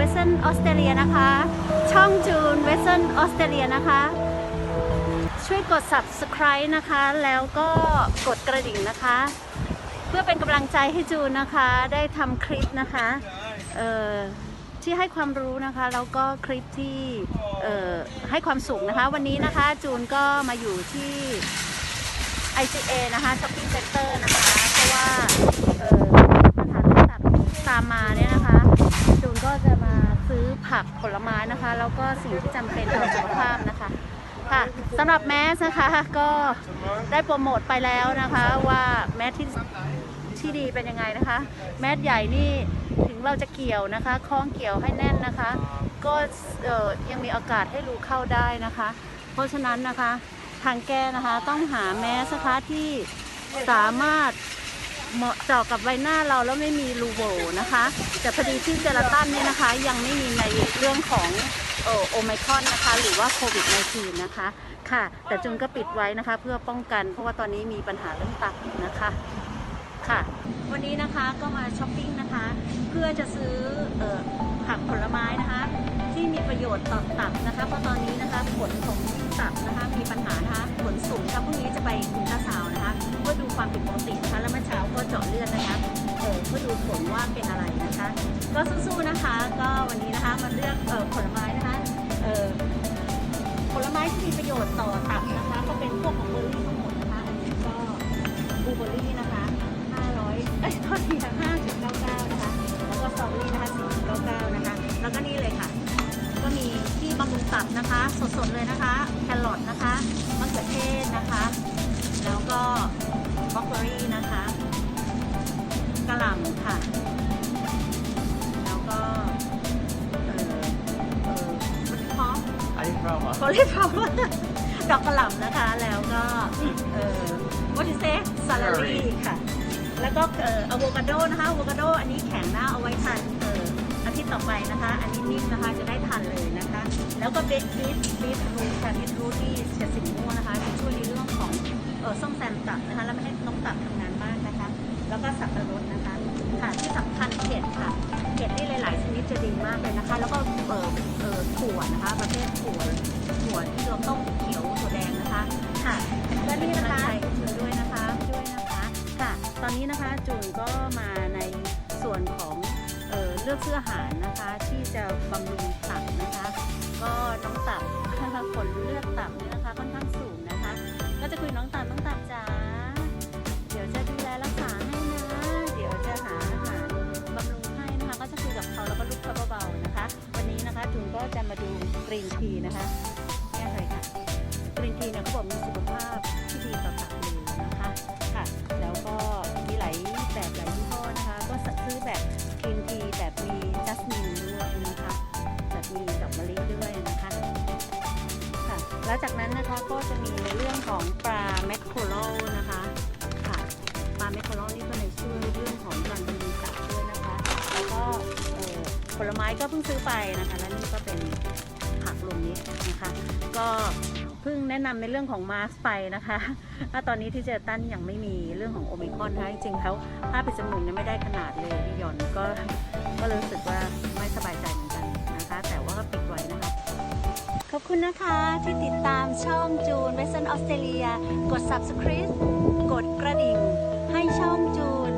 เวสเทิร์นออสเตรเลียนะคะ ช่องจูนเวสเทิร์นออสเตรเลียนะคะ ช่วยกด subscribe นะคะ แล้วก็กดกระดิ่งนะคะ เพื่อเป็นกำลังใจให้จูนนะคะ ได้ทำคลิปนะคะเอ่อที่ให้ความรู้นะคะ แล้วก็คลิปที่เอ่อให้ความสุขนะคะ วันนี้นะคะจูนก็มาอยู่ที่ ICA นะคะ Shopping Center นะคะ เพราะว่าเอ่อสถานตัดตามมาเนี่ยนะคะ จูนก็จะมาซื้อ ผักผลไม้นะคะ แล้วก็สิ่งที่จำเป็นต่อสุขภาพนะคะค่ะสำหรับแมสนะคะก็ได้โปรโมทไปแล้วนะคะว่าแมสที่ที่ดีเป็นยังไงนะคะ แมสใหญ่นี่ถึงเราจะเกี่ยวนะคะคล้องเกี่ยวให้แน่นนะคะ ก็ยังมีอากาศให้รูเข้าได้นะคะ เพราะฉะนั้นนะคะทางแก้นะคะต้องหาแมสนะคะที่สามารถ เหมาะเจาะกับใบหน้าเราแล้วไม่มีรูโหว่นะคะ แต่พอดีที่เจลาตันเนี่ยนะคะ ยังไม่มีในเรื่องของเอ่อโอไมคอนนะคะ หรือว่าโควิด -19 นะคะ ค่ะ แต่จุนก็ปิดไว้นะคะ เพื่อป้องกันเพราะว่าตอนนี้มีปัญหาเรื่องตับนะคะค่ะวันนี้นะคะก็มาช้อปปิ้งนะคะ เพื่อจะซื้ออผักผลไม้นะคะ ที่มีประโยชน์ต่อตับนะคะ เพราะตอนนี้นะคะผลของตับนะคะมีปัญหานะคะ สูงค่ะพรุ่งนี้จะไปอุลตาซาวนะคะเพื่อดูความผิดปกตินะคะ แล้วเมื่อเช้าก็เจาะเลือดนะคะเออเพื่อดูผลว่าเป็นอะไรนะคะ ก็สู้ๆนะคะ ก็วันนี้นะคะมาเลือกเออผลไม้นะคะเออผลไม้ที่มีประโยชน์ต่อตับ ที่บำรุงตับนะคะ สดๆเลยนะคะ แครอทนะคะมะเขือเทศนะคะ แล้วก็บล็อกเบอรี่นะคะกระหล่ำค่ะ แล้วก็เอ่อเอ่อมันพร้อม Cauliflower. โคลิฟลาวดอกกระหล่ำนะคะ แล้วก็เอ่อวัติเซซาลารีค่ะ แล้วก็เอ่ออะโวคาโดนะคะอะโวคาโดอันนี้แข็งนะเอาไว้ทานเอ่ออาทิ ตย์ต่อไปนะคะ อันนี้นิ่มนะคะ จะได้ทานเลยนะคะ แล้วก็เบสบีทบีทรูทค่ะบีทรูทที่เชดสีม่วงนะคะจะช่วยในเรื่องของเอ่อซ่อมแซมตับนะคะ แล้วไม่ให้น้องตับทำงานมากนะคะ แล้วก็สับปะรดนะคะ ค่ะที่สำคัญเห็ดค่ะเห็ดนี่หลาย ๆ ชนิดจะดีมากเลยนะคะ แล้วก็เอ่อเอ่อถั่วนะคะ ประเภทถั่วถั่วที่เราต้มเขียวถั่วแดงนะคะ ค่ะและนี่นะคะ ลือกซื้ออาหารนะคะ ที่จะบำรุงตับนะคะ ก็น้องตับผลเลือดตับเนี่ยนะคะค่อนข้างสูงนะคะ ก็จะคุยน้องตับน้องตับจ๋าเดี๋ยวจะดูแลรักษาให้นะเดี๋ยวจะหาอาหารบำรุงให้นะคะ ก็จะคุยกับเขาแล้วก็ลูกเขาเบาๆนะคะ วันนี้นะคะจูนก็จะมาดูกรีนทีนะคะเนี่ยเลยค่ะกรีนทีเนี่ยเขาบอกมีสุขภาพที่ดีต่อตับเลยนะคะค่ะ แล้วก็มีหลายแบบหลายยี่ห้อนะคะ ก็ซื้อแบบ แล้วจากนั้นนะคะก็จะมีในเรื่องของปลาแมคโครโลนะคะค่ะปลาแมคโครโลนี่ก็ในช่วยเรื่องของการบำรุงตับด้วยนะคะ แล้วก็ผลไม้ก็เพิ่งซื้อไปนะคะ และนี่ก็เป็นผักรวมนี้นะคะ ก็เพิ่งแนะนำในเรื่องของมาสไปนะคะถ้าตอนนี้ที่เจอตันยังไม่มีเรื่องของโอมิคอนนะคะจริงๆเขาผ้าปิดจมูกเนี่ยไม่ได้ขนาดเลยพี่หย่อนก็ก็รู้สึกว่าไม่สบายใจเหมือนกันนะคะ แต่ว่าก็ปิดไว้น ขอบคุณนะคะที่ติดตามช่องจูนเวสเซนออสเตรเลีย กด subscribe กดกระดิ่ง ให้ช่องจูน